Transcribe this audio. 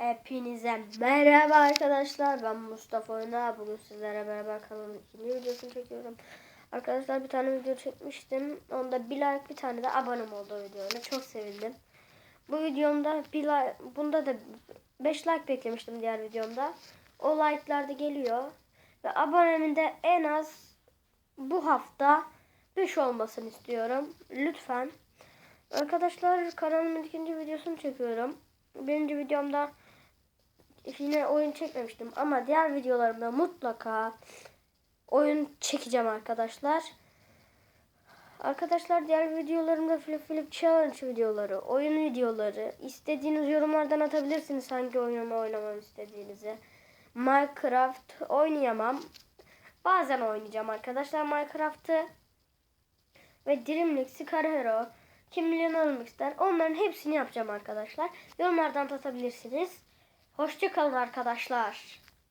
Hepinize merhaba arkadaşlar. Ben Mustafa Oyna. Bugün sizlere beraber kanalımın ikinci videosunu çekiyorum. Arkadaşlar bir tane video çekmiştim. Onda bir like bir tane de abonem oldu videoya. Çok sevindim. Bu videomda bir like, bunda da 5 like beklemiştim diğer videomda. O like'lar da geliyor. Ve abonemin de en az bu hafta 5 olmasını istiyorum. Lütfen. Arkadaşlar kanalımın ikinci videosunu çekiyorum. Birinci videomda yine oyun çekmemiştim ama diğer videolarımda mutlaka oyun çekeceğim arkadaşlar. Arkadaşlar diğer videolarımda Flip Flip Challenge videoları, oyun videoları istediğiniz yorumlardan atabilirsiniz hangi oyunu oynamamı istediğinizi. Minecraft oynayamam. Bazen oynayacağım arkadaşlar Minecraft'ı. Ve Dreamlink, Scar Hero, kim milyoner olmak ister onların hepsini yapacağım arkadaşlar. Yorumlardan atabilirsiniz. Hoşçakalın arkadaşlar.